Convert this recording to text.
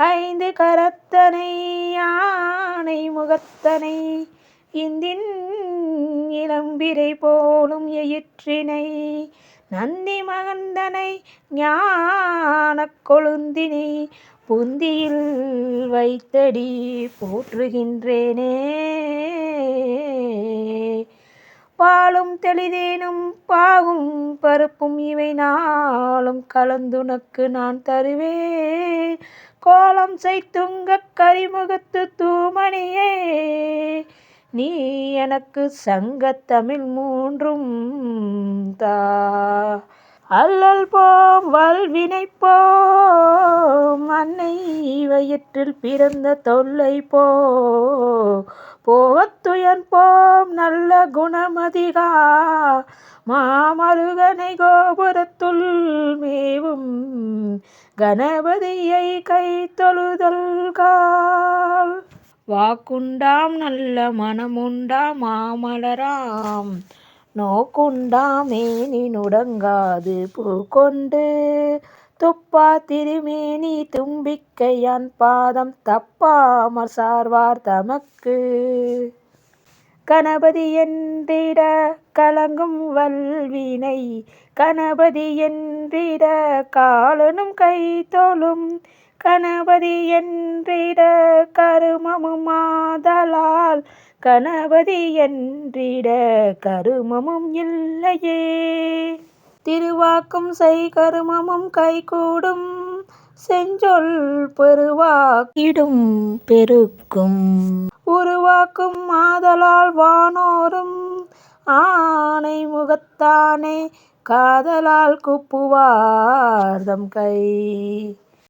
ஐந்து கரத்தனை யானை முகத்தனை இந்தின் இளம்பிரை போலும் எயிற்றினை நந்தி மகந்தனை ஞான கொழுந்தினை புந்தியில் வைத்தடி போற்றுகின்றேனே. பாலும் தெளிதேனும் பாகும் பருப்பும் இவை நாளும் கலந்துனக்கு நான் தருவேன். கோலம் செய்துங்கக் கரிமுகத்து தூமணியே நீ எனக்கு சங்கத்தமிழ் மூன்றும் தா. அல்லல் போம் வல்வினை போம் அன்னை வயிற்றில் பிறந்த தொல்லை போ போவத்துயன் போம் நல்ல குணமதிகா. மாமருகனை கோபுரத்துள் மேவும் கணபதியை கை தொழுதல்கால் வாக்குண்டாம் நல்ல மனமுண்டாம் மாமலராம். நோக்குண்டாம் மேனி நுடங்காது கொண்டு துப்பா திருமேனி தும்பிக்கையான் பாதம் தப்பாமற் சார்வார் தமக்கு. கணபதி என்றிட கலங்கும் வல்வினை கணபதி என்றிட காலனும் கை தொழும் கணபதி என்றிட கருமமும் ஆதலால் கணபதி என்றிட கருமமும் இல்லையே. திருவாக்கும் செய் கருமமும் கைகூடும். செஞ்சொல் பெருவாக்கிடும் பெருக்கும். உருவாக்கும் ஆதலால் வானோரும் ஆனை முகத்தானே காதலால் குப்புவார்தம் கை.